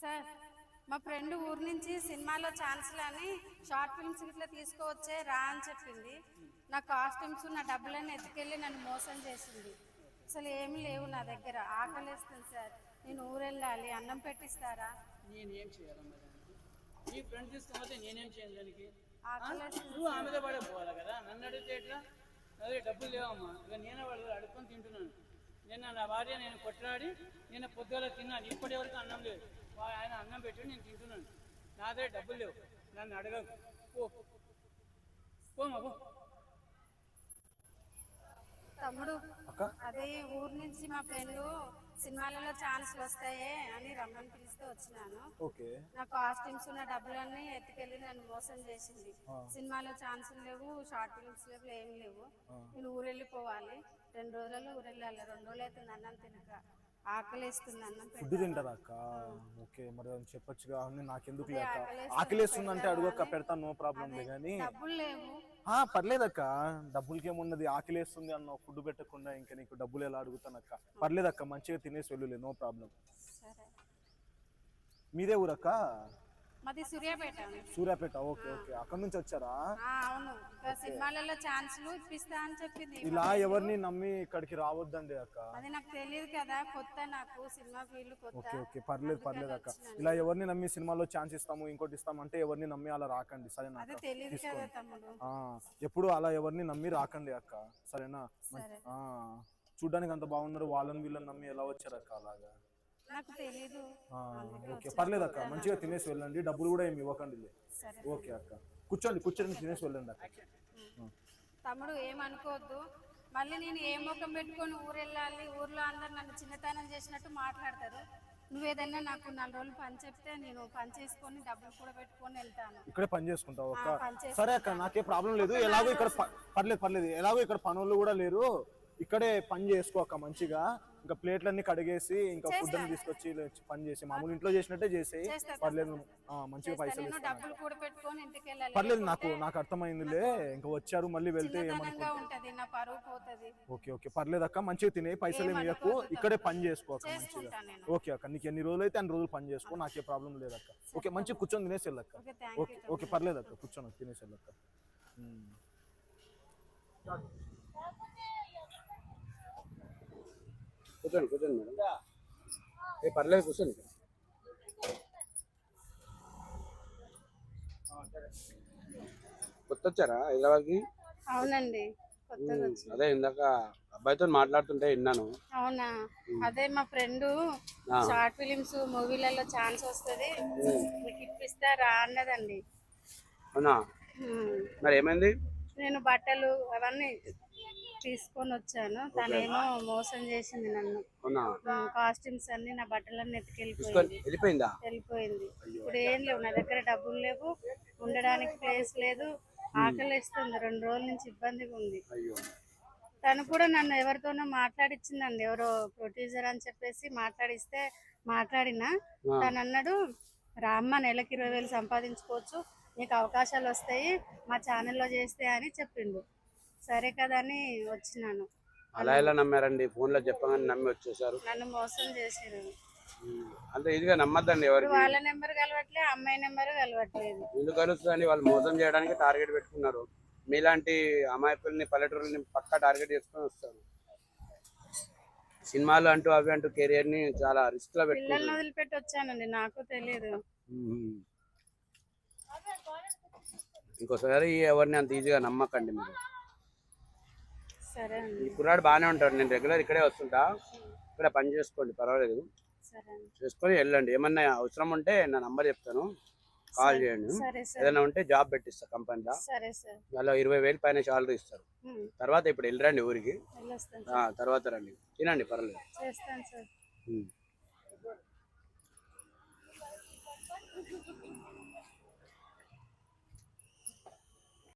Sir మా friend ఊరు నుంచి సినిమాలో ఛాన్స్లు అని షార్ట్ ఫిల్మ్స్ ఇట్లా తీసుకోవచ్చే రా అని చెప్పింది. నా కాస్ట్యూమ్స్ నా డబ్బులన్నీ ఎత్తుకెళ్ళి నన్ను మోసం చేసింది. అసలు ఏమీ లేవు నా దగ్గర. ఆకలేస్తుంది సార్. నేను ఊరెళ్ళాలి. అన్నం పెట్టిస్తారా? నేనేం నీ ఫ్రెండ్ తీసుకుపోతే నేనేం చేయాలి దానికి? ఆ? ఆకలేస్తుంది నువ్వు ఆమెతో పడే పోవాలి కదా? నన్ను అడిగితే ఎట్లా? అదే డబ్బులు లేవమ్మా. ఇక నేనే వాళ్ళు అడుక్కొని తింటున్నాను. నిన్న నా భార్య నేను కొట్లాడి నిన్న పొద్దుగల తిన్నాను ఇప్పటి వరకు అన్నం లేదు. ఆయన అన్నం పెట్టి నేను తింటున్నాను. నా దగ్గర డబ్బులు లేవు. నన్ను అడగకు. పో. పోమా పో. తమ్ముడు అక్క? అదే ఊరు నుంచి మా ఫ్రెండ్ సినిమాలలో ఛాన్స్లు వస్తాయే అని రమ్మని పిలిస్తే వచ్చినాను. ఓకే. నా కాస్ట్యూమ్స్ నా డబ్బులన్నీ ఎత్తుకెళ్ళి నన్ను మోసం చేసింది. సినిమాలో ఛాన్సులు లేవు షార్ట్ ఫిల్మ్స్ లేవు ఏం లేవు. నేను ఊరెళ్ళిపోవాలి. రెండు రోజులలో ఊరెళ్ళాలి. రెండు రోజులు అవుతుంది అన్నం తినక. ఆకలేస్తుంది అన్నం ఫుడ్. తింటారా అక్క? ఓకే మరి అది చెప్పొచ్చుగా. అవును, నాకెందుకు లేక ఆకలేస్తుంది అంటే అడుగక్క పెడతాను నో ప్రాబ్లం కానీ డబ్బులు లేవు. ఆ, పర్లేదక్క డబ్బులకి ఏమున్నది ఆకలేస్తుంది అన్న ఫుడ్ పెట్టకుండా ఇంకా నీకు డబ్బులు ఎలా అడుగుతానక్క పర్లేదక్క మంచిగా తినేసి వెళ్ళులే నో ప్రాబ్లం. మీదే ఊరక్క? మాది సూర్యాపేట సూర్యాపేట ఓకే ఓకే. అక్కడ నుంచి వచ్చారా? అవును. సినిమాలలో ఛాన్సులు ఇప్పిస్తా అని చెప్పింది ఇలా ఎవరిని నమ్మి ఇక్కడికి రావద్దండి అక్క. అది నాకు తెలియదు కదా కొత్త నాకు సినిమా ఫీల్డ్ కొత్త. Okay okay. పర్లేదు పర్లేదు అక్క. ఇలా ఎవరిని నమ్మి సినిమాలో ఛాన్స్ ఇస్తాము ఇంకోటి ఇస్తాము అంటే ఎవరిని నమ్మి అలా రాకండి సరేనా అది తెలియదు కదా తమ్ముడు. ఆ, ఎప్పుడు అలా ఎవరిని నమ్మి రాకండి అక్క సరేనా? చూడ్డానికి అంత బాగున్నారు వాళ్ళని వీళ్ళని నమ్మి ఎలా వచ్చారు అక్క అలాగా? నాకు ఓకే. పర్లేదు అక్క. మంచిగా తినేసి వెళ్ళండి. డబ్బులు కూడా ఏమి ఇవ్వకండి ఓకే అక్క. కూర్చోండి కూర్చొని తినేసి వెళ్ళండి అక్క. తమ్ముడు ఏమనుకోవద్దు. మళ్ళీ నేను ఏ ముఖం పెట్టుకొని ఊరు వెళ్ళాలి ఊర్లో అందరు నన్ను చిన్నతనం చేసినట్టు మాట్లాడతారు. నువ్వేదన్నా నాకు నాలుగు రోజులు పని చెప్తే నేను పని చేసుకొని డబ్బులు కూడా పెట్టుకొని వెళ్తాను. ఇక్కడే పని చేసుకుంటావు అక్క. సరే అక్క నాకే ప్రాబ్లం లేదు. ఎలాగో ఇక్కడ పర్లేదు పర్లేదు. ఎలాగో ఇక్కడ పనులు కూడా లేరు. ఇక్కడే పని చేసుకో అక్క మంచిగా. ఇంకా ప్లేట్లన్నీ కడిగేసి ఇంకా ఫుడ్ అని తీసుకొచ్చి పని చేసి మామూలు ఇంట్లో చేసినట్టే చేస్తా పర్లేదు. మంచిగా పైసలు పర్లేదు నాకు నాకు అర్థమైందిలే. ఇంకా వచ్చారు మళ్ళీ వెళ్తే ఓకే ఓకే. పర్లేదు అక్క మంచిగా తినే పైసలు ఏమి ఇవ్వకు ఇక్కడే పని చేసుకో అక్క మంచిగా. ఓకే అక్క నీకు ఎన్ని రోజులు అయితే అన్ని రోజులు పని చేసుకో నాకే ప్రాబ్లం లేదక్క ఓకే మంచిగా కూర్చొని తినేసి వెళ్ళక్క ఓకే ఓకే పర్లేదు అక్క కూర్చొని తినేసి వెళ్ళక్క. కూర్చోండి కూర్చోండి మేడం. ఏ పర్లేదు కూర్చోండి. కొత్త వచ్చారా హైదరాబాద్కి? అవునండి అదే ఇందాక అబ్బాయితో మాట్లాడుతుంటే విన్నాను. అవునా? అదే మా ఫ్రెండ్. షార్ట్ ఫిలిమ్స్ మూవీలలో ఛాన్స్ వస్తుంది. మీకు ఇప్పిస్తారా అన్నదండి. అవునా. మరి ఏమైంది? నేను బట్టలు అవన్నీ తీసుకొని వచ్చాను. తనేమో మోసం చేసింది నన్ను. కాస్ట్యూమ్స్ అన్ని నా బట్టలన్నీ ఎత్తుకెళ్ళిపోయింది. వెళ్ళిపోయిందా? ఇప్పుడు ఏం లేవు నా దగ్గర డబ్బులు లేవు ఉండడానికి ప్లేస్ లేదు. ఆకలి వేస్తుంది రెండు రోజుల నుంచి ఇబ్బందిగా ఉంది. తను కూడా నన్ను ఎవరితోనో మాట్లాడిచ్చిందండి ఎవరో ప్రొడ్యూసర్ అని చెప్పేసి మాట్లాడిస్తే మాట్లాడినా. తను అన్నాడు రామ్మ నెలకి ఇరవై వేలు సంపాదించుకోవచ్చు నీకు అవకాశాలు వస్తాయి మా ఛానల్లో చేస్తే అని చెప్పిండు. సరే కదా అని వచ్చినాను. అలా ఎలా నమ్మారండి? ఫోన్లో చెప్పగానే నమ్మి వచ్చేసారు. నన్ను మోసం ఉమ్. అంత ఈజీగా నమ్మద్దండి ఎవరికి? వాళ్ళ నెంబర్ కలవట్లే అమ్మాయి నెంబర్ కలవట్లేదు. ఎందుకు కలుస్తుందని వాళ్ళు మోసం చేయడానికి టార్గెట్ పెట్టుకున్నారు. మీలాంటి అమాయకుల్ని పల్లెటూరుని పక్కా టార్గెట్ చేసుకొని వస్తారు. సినిమాలు అంటూ అవి అంటూ కెరియర్ని చాలా రిస్క్లో పిల్లల్ని వదిలిపెట్టి వచ్చానండి నాకు తెలియదు. ఇంకోసారి ఎవరిని అంత ఈజీగా నమ్మకండి మీరు. సరే ఈ కుర్రాడు బాగానే ఉంటాడు. నేను రెగ్యులర్ ఇక్కడే వస్తుంటా. ఇక్కడ పని చేసుకోండి పర్వాలేదు. సరే చేసుకొని వెళ్ళండి. ఏమన్నా అవసరం ఉంటే నా నంబర్ చెప్తాను. కాల్ చేయండి. సరే సార్. ఏదైనా ఉంటే జాబ్ పెట్టిస్తా కంపెనీలో. సరే సార్. వాళ్ళు ఇరవై వేలు పైన శాలరీ ఇస్తారు. తర్వాత ఇప్పుడు వెళ్ళరండి ఊరికి. వెళ్ళొస్తాను ఆ, తర్వాత రండి. తినండి పర్వాలేదు. చేస్తాను సార్. ఉమ్.